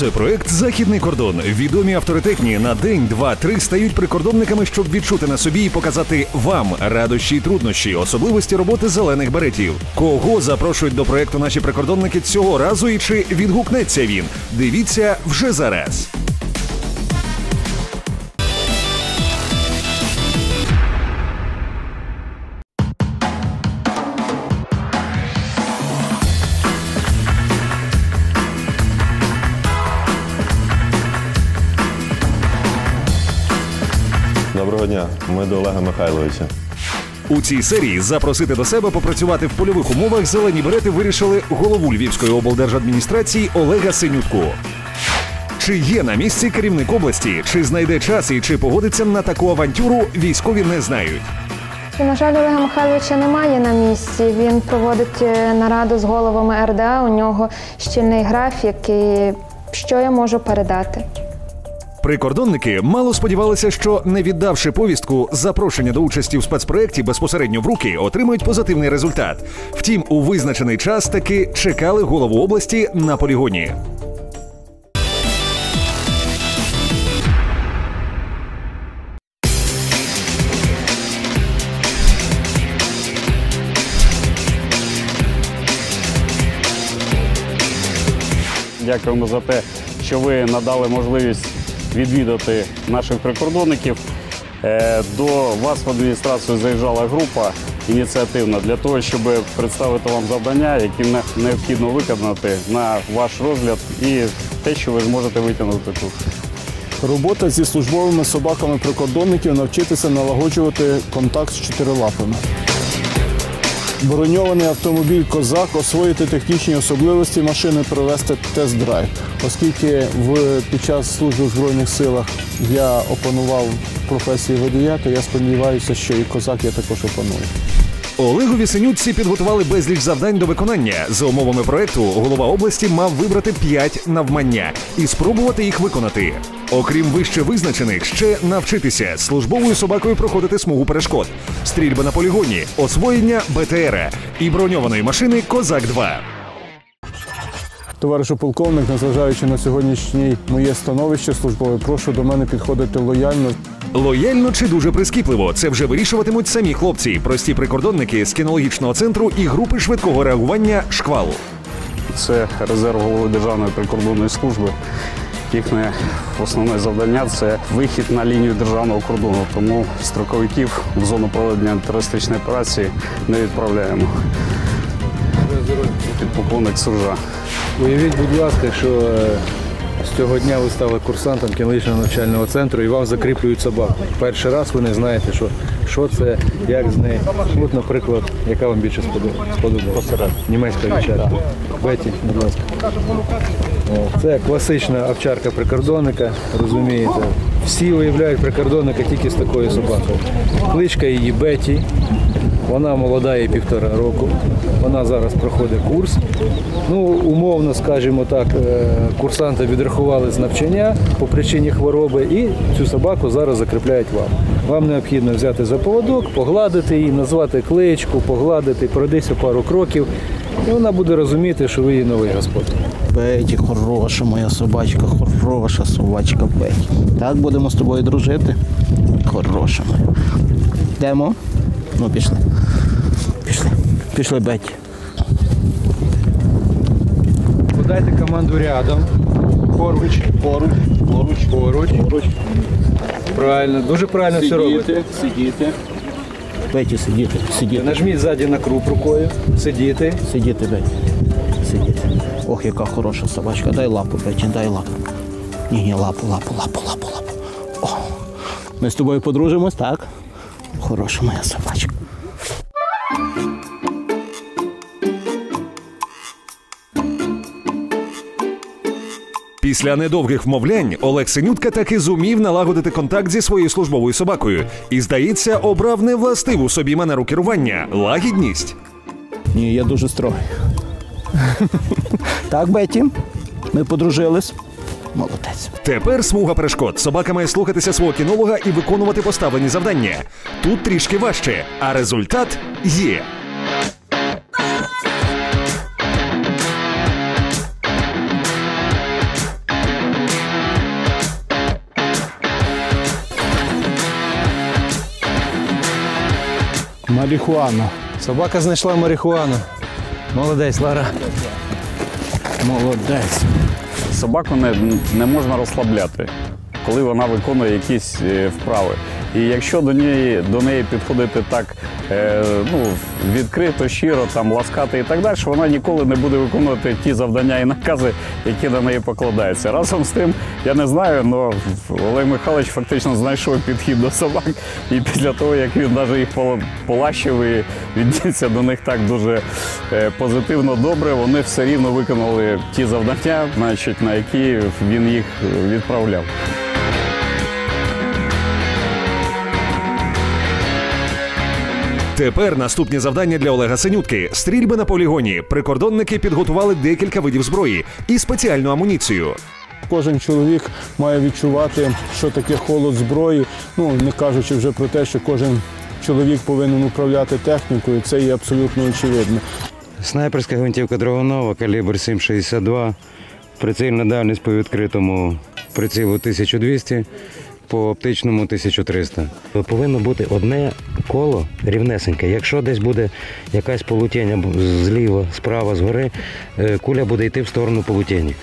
Це проект Західний кордон. Відомі авторитетні на день, два, три стають прикордонниками, щоб відчути на собі і показати вам радощі і труднощі, особливості роботи зелених беретів. Кого запрошують до проекту наші прикордонники цього разу і чи відгукнеться він? Дивіться вже зараз. Ми до Олега Михайловича. У цій серії запросити до себе попрацювати в польових умовах зелені берети вирішили голову Львівської облдержадміністрації Олега Синютку. Чи є на місці керівник області, чи знайде час і чи погодиться на таку авантюру, військові не знають. На жаль, Олега Михайловича немає на місці. Він проводить е, нараду з головами РДА. У нього щільний графік. І що я можу передати? Прикордонники мало сподівалися, що не віддавши повістку, запрошення до участі в спецпроєкті безпосередньо в руки отримають позитивний результат. Втім, у визначений час таки чекали голову області на полігоні. Дякуємо за те, що ви надали можливість відвідати наших прикордонників. Е, До вас в адміністрацію заїжджала група ініціативна для того, щоб представити вам завдання, які не- необхідно виконати на ваш розгляд, і те, що ви зможете витягнути тут. Робота зі службовими собаками прикордонників навчитися налагоджувати контакт з чотирилапами. Броньований автомобіль Козак освоїти технічні особливості машини провести тест-драйв. Оскільки в, під час служби в Збройних силах я опанував професію водія, то я сподіваюся, що і козак я також опаную. Олегу Вісенютці підготували безліч завдань до виконання. За умовами проекту голова області мав вибрати п'ять навмання і спробувати їх виконати. Окрім вище визначених, ще навчитися службовою собакою проходити смугу перешкод, стрільба на полігоні, освоєння БТРа і броньованої машини Козак 2 Товаришу полковник, незважаючи на сьогоднішнє моє становище службове, прошу до мене підходити лояльно. Лояльно чи дуже прискіпливо це вже вирішуватимуть самі хлопці, прості прикордонники з кінологічного центру і групи швидкого реагування шквал. Це резерв голови Державної прикордонної служби. Їхнє основне завдання це вихід на лінію державного кордону. Тому строковиків в зону проведення антитерористичної операції не відправляємо. Підполковник Суржа. Уявіть, будь ласка, що е, з цього дня ви стали курсантом кінологічного навчального центру і вам закріплюють собаку. Перший раз ви не знаєте, що, що це, як з нею. От, наприклад, яка вам більше сподобалась? Німецька вівчарка. Беті, будь ласка. Це класична овчарка прикордонника, розумієте. Всі уявляють прикордонника тільки з такою собакою. Кличка її Беті. Вона молода їй півтора року. Вона зараз проходить курс. Ну, умовно, скажімо так, е, курсанти відрахували з навчання по причині хвороби і цю собаку зараз закріпляють вам. Вам необхідно взяти за поводок, погладити її, назвати кличку, погладити, пройдися пару кроків, і вона буде розуміти, що ви її новий господар. Беті, хороша моя собачка, хороша собачка Беті. Так будемо з тобою дружити. Хороша моя. Йдемо? Ну, пішли. Пішли. Пішли, Беті. Подайте команду рядом. Поруч. Поруч. Поруч. Поруч. Поруч. Правильно, дуже правильно все робите. сидіти. Беті, сидіти, сидіти. Нажміть ззаді на круп рукою. Сидіти. Сидіти, Беті. Сидіти. Ох, яка хороша собачка. Дай лапу, Беті, дай лапу. Ні, ні, лапу, лапу, лапу, лапу, лапу. О. Ми з тобою подружимось, так? Хороша моя собачка. Після недовгих вмовлянь Олег Синютка таки зумів налагодити контакт зі своєю службовою собакою і, здається, обрав невластиву собі манеру керування лагідність. Ні, я дуже строгий. так, Беті, ми подружились молодець. Тепер смуга перешкод. Собака має слухатися свого кінолога і виконувати поставлені завдання. Тут трішки важче, а результат є. Марихуану. Собака знайшла марихуану. Молодець, Лара. Молодець. Собаку не, не можна розслабляти, коли вона виконує якісь е, вправи. І якщо до неї, до неї підходити так е, ну, відкрито, щиро, там, ласкати і так далі, вона ніколи не буде виконувати ті завдання і накази, які на неї покладаються. Разом з тим, я не знаю, але Олег Михайлович фактично знайшов підхід до собак. І після того, як він навіть їх полащив і віднісся до них так дуже е, позитивно добре, вони все рівно виконали ті завдання, значить, на які він їх відправляв. Тепер наступні завдання для Олега Синютки: стрільби на полігоні. Прикордонники підготували декілька видів зброї і спеціальну амуніцію. Кожен чоловік має відчувати, що таке холод зброї. Ну не кажучи вже про те, що кожен чоловік повинен управляти технікою. Це є абсолютно очевидно. Снайперська гвинтівка Драгунова, калібр 7,62, прицільна дальність по відкритому прицілу 1200, по оптичному 1300. Повинно бути одне коло рівнесеньке. Якщо десь буде якась полутіння зліва, справа, згори, е, куля буде йти в сторону полутіні.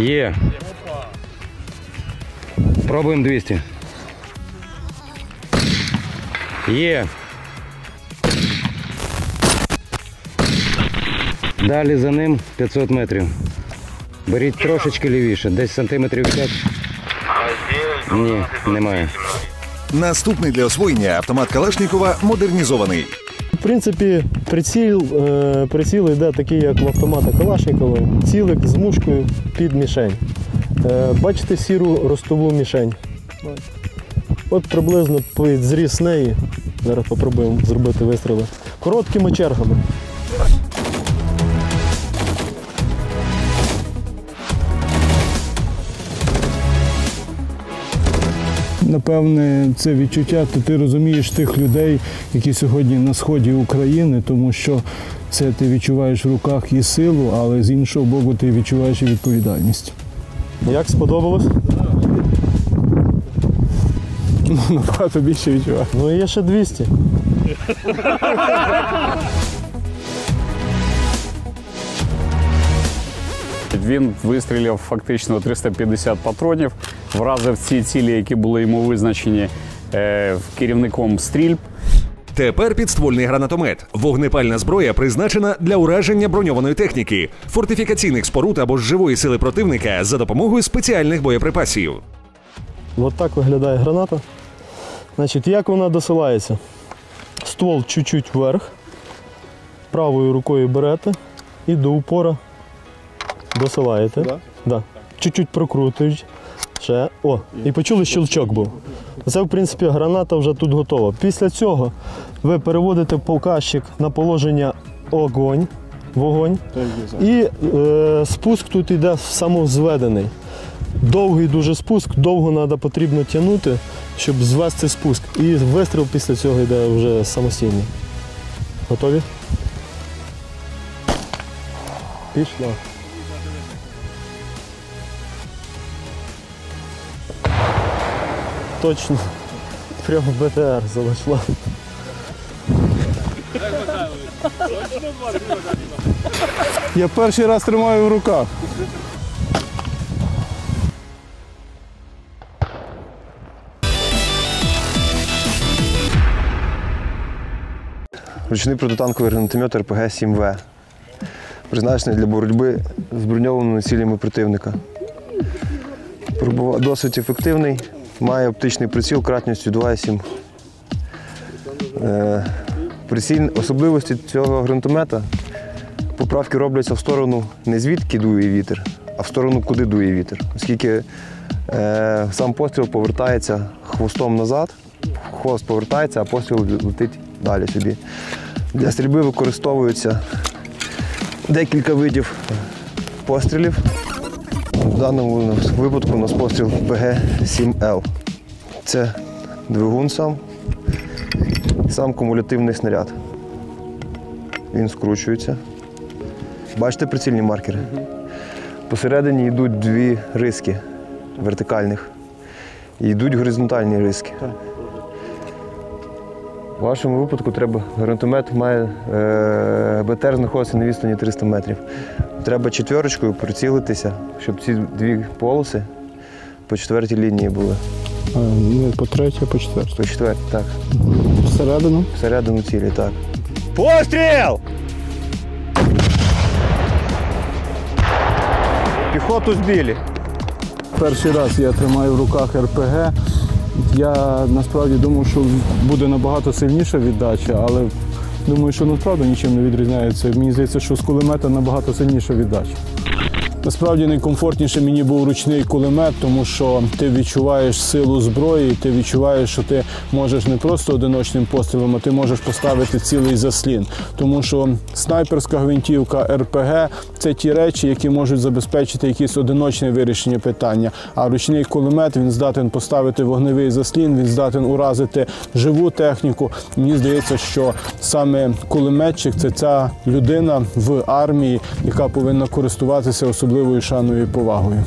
Є. Пробуємо 200. Є. Далі за ним 500 метрів. Беріть трошечки лівіше, десь сантиметрів 5. Ні, немає. Наступний для освоєння автомат Калашнікова модернізований. В принципі, приціл, е, приціл йде такий, як в автомата Калашникова, цілик з мушкою під мішень. Е, бачите сіру ростову мішень. От приблизно під зріз неї. Зараз спробуємо зробити вистріли. Короткими чергами. Напевне, це відчуття, то ти розумієш тих людей, які сьогодні на сході України, тому що це ти відчуваєш в руках і силу, але з іншого боку ти відчуваєш і відповідальність. Як сподобалось? Ну, набагато більше відчуваєш. Ну і є ще 200. Він вистріляв фактично 350 патронів, вразив ці цілі, які були йому визначені е, керівником стрільб. Тепер підствольний гранатомет. Вогнепальна зброя призначена для ураження броньованої техніки, фортифікаційних споруд або ж живої сили противника за допомогою спеціальних боєприпасів. От так виглядає граната. Значить, як вона досилається? Ствол чуть-чуть вверх, правою рукою берете і до упора досилаєте. Да? Да. Чуть-чуть прокрутують. Ще. О, і почули щелчок був. Це, в принципі, граната вже тут готова. Після цього ви переводите показчик на положення огонь, вогонь. І е, спуск тут йде самозведений. Довгий дуже спуск, довго треба потрібно тягнути, щоб звести спуск. І вистріл після цього йде вже самостійний. Готові? Пішла. Точно. Прямо в БТР залишла. Я перший раз тримаю в руках. Ручний протитанковий гранатомет РПГ-7В, призначений для боротьби з броньованими цілями противника. Досить ефективний, має оптичний приціл кратністю 2,7. Е, Приціль особливості цього гранатомета поправки робляться в сторону не звідки дує вітер, а в сторону, куди дує вітер. Оскільки е, сам постріл повертається хвостом назад, хвост повертається, а постріл летить далі собі. Для стрільби використовуються декілька видів пострілів. В даному випадку у нас постріл ПГ-7Л. Це двигун сам, сам кумулятивний снаряд. Він скручується. Бачите прицільні маркери? Посередині йдуть дві риски вертикальних. І йдуть горизонтальні риски. У вашому випадку треба гранатомет має е, БТР знаходиться на відстані 300 метрів. Треба четверочкою прицілитися, щоб ці дві полоси по четвертій лінії були. Е, Не по третій, по четвертій. По четвертій, так. Всередину. Всередину цілі, так. Постріл! Піхоту збілі. Перший раз я тримаю в руках РПГ. Я насправді думав, що буде набагато сильніша віддача, але думаю, що насправді нічим не відрізняється. Мені здається, що з кулемета набагато сильніша віддача. Насправді найкомфортніше мені був ручний кулемет, тому що ти відчуваєш силу зброї, ти відчуваєш, що ти можеш не просто одиночним пострілом, а ти можеш поставити цілий заслін. Тому що снайперська гвинтівка, РПГ це ті речі, які можуть забезпечити якесь одиночне вирішення питання. А ручний кулемет він здатен поставити вогневий заслін, він здатен уразити живу техніку. Мені здається, що саме кулеметчик це ця людина в армії, яка повинна користуватися особливою шаною і повагою.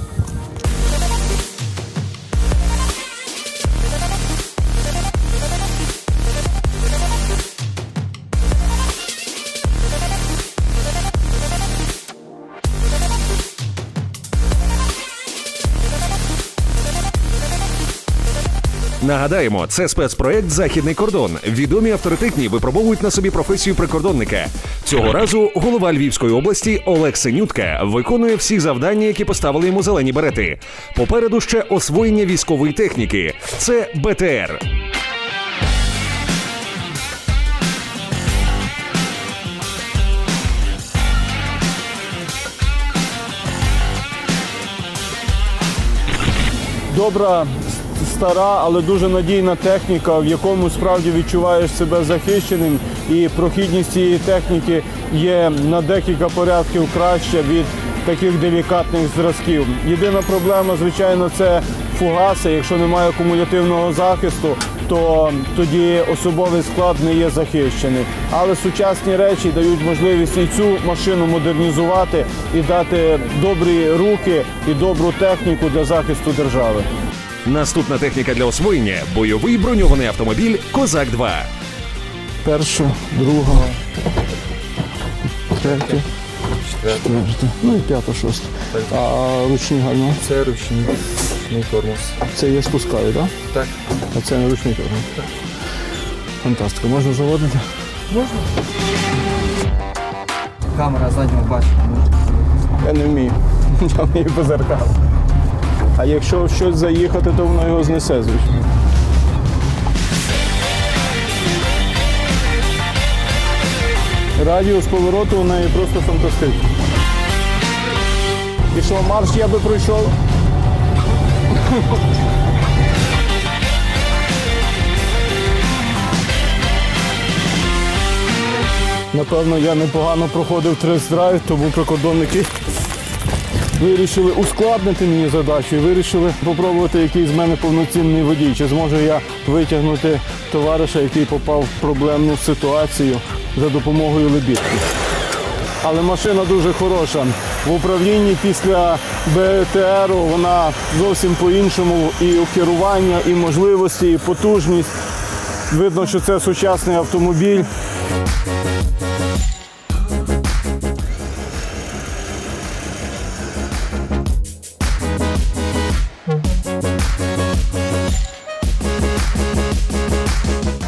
Нагадаємо, це спецпроект Західний кордон. Відомі авторитетні випробовують на собі професію прикордонника. Цього разу голова Львівської області Олег Синютка виконує всі завдання, які поставили йому зелені берети. Попереду ще освоєння військової техніки. Це БТР. добра, стара, але дуже надійна техніка, в якому справді відчуваєш себе захищеним, і прохідність цієї техніки є на декілька порядків краще від таких делікатних зразків. Єдина проблема, звичайно, це фугаси. Якщо немає кумулятивного захисту, то тоді особовий склад не є захищений. Але сучасні речі дають можливість і цю машину модернізувати і дати добрі руки і добру техніку для захисту держави. Наступна техніка для освоєння бойовий броньований автомобіль Козак 2 Перша, друга, третя, четверта, ну і п'ята, шоста. А ручні гальма? Це ручний, ручний тормоз. Це я спускаю, так? Так. А це не ручний тормоз? Так. Фантастика. Можна заводити? Можна. Камера заднього бачить. Я не вмію. Я вмію без зеркал. А якщо щось заїхати, то воно його знесе, звичайно. Радіус повороту у неї просто фантастичний. І марш я би пройшов? Напевно, я непогано проходив тест-драйв, тому прикордонники вирішили ускладнити мені задачу і вирішили спробувати, який з мене повноцінний водій. Чи зможу я витягнути товариша, який попав в проблемну ситуацію за допомогою лебідки. Але машина дуже хороша. В управлінні після БТР вона зовсім по-іншому і керування, і можливості, і потужність. Видно, що це сучасний автомобіль.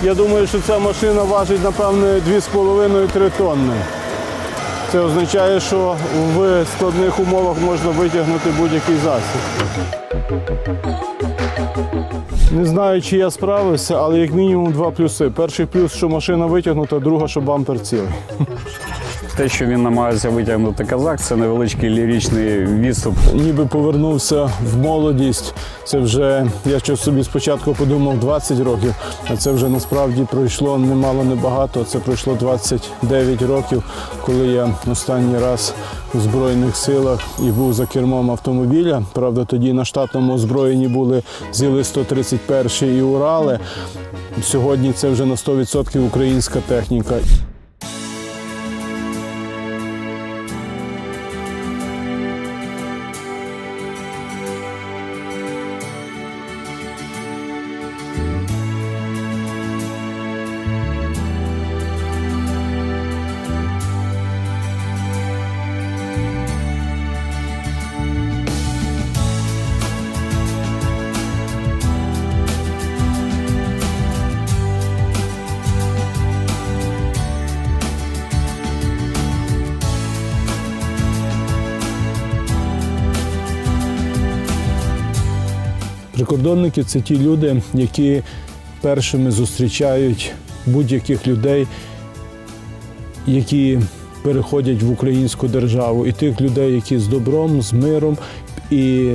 Я думаю, що ця машина важить, напевно, 2,5-3 тонни. Це означає, що в складних умовах можна витягнути будь-який засіб. Не знаю, чи я справився, але як мінімум два плюси. Перший плюс, що машина витягнута, друга, що бампер цілий. Те, що він намагається витягнути казак, це невеличкий ліричний відступ. Ніби повернувся в молодість. Це вже, я ще собі спочатку подумав 20 років, а це вже насправді пройшло немало небагато. Це пройшло 29 років, коли я останній раз у Збройних силах і був за кермом автомобіля. Правда, тоді на штатному озброєнні були зіли 131 і Урали. Сьогодні це вже на 100% українська техніка. Прикордонники це ті люди, які першими зустрічають будь-яких людей, які переходять в українську державу, і тих людей, які з добром, з миром, і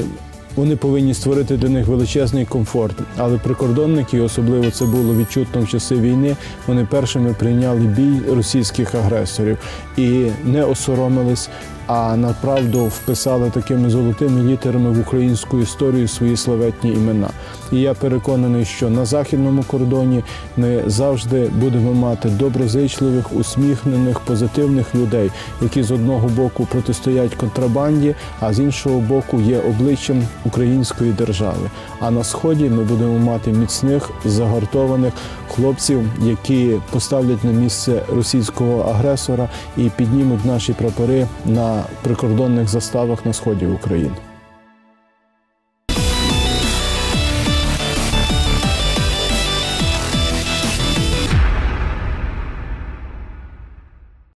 вони повинні створити для них величезний комфорт. Але прикордонники, особливо це було відчутно в часи війни, вони першими прийняли бій російських агресорів і не осоромились. А направду вписали такими золотими літерами в українську історію свої славетні імена. І я переконаний, що на західному кордоні ми завжди будемо мати доброзичливих, усміхнених, позитивних людей, які з одного боку протистоять контрабанді, а з іншого боку є обличчям української держави. А на сході ми будемо мати міцних загартованих хлопців, які поставлять на місце російського агресора і піднімуть наші прапори на прикордонних заставах на сході України.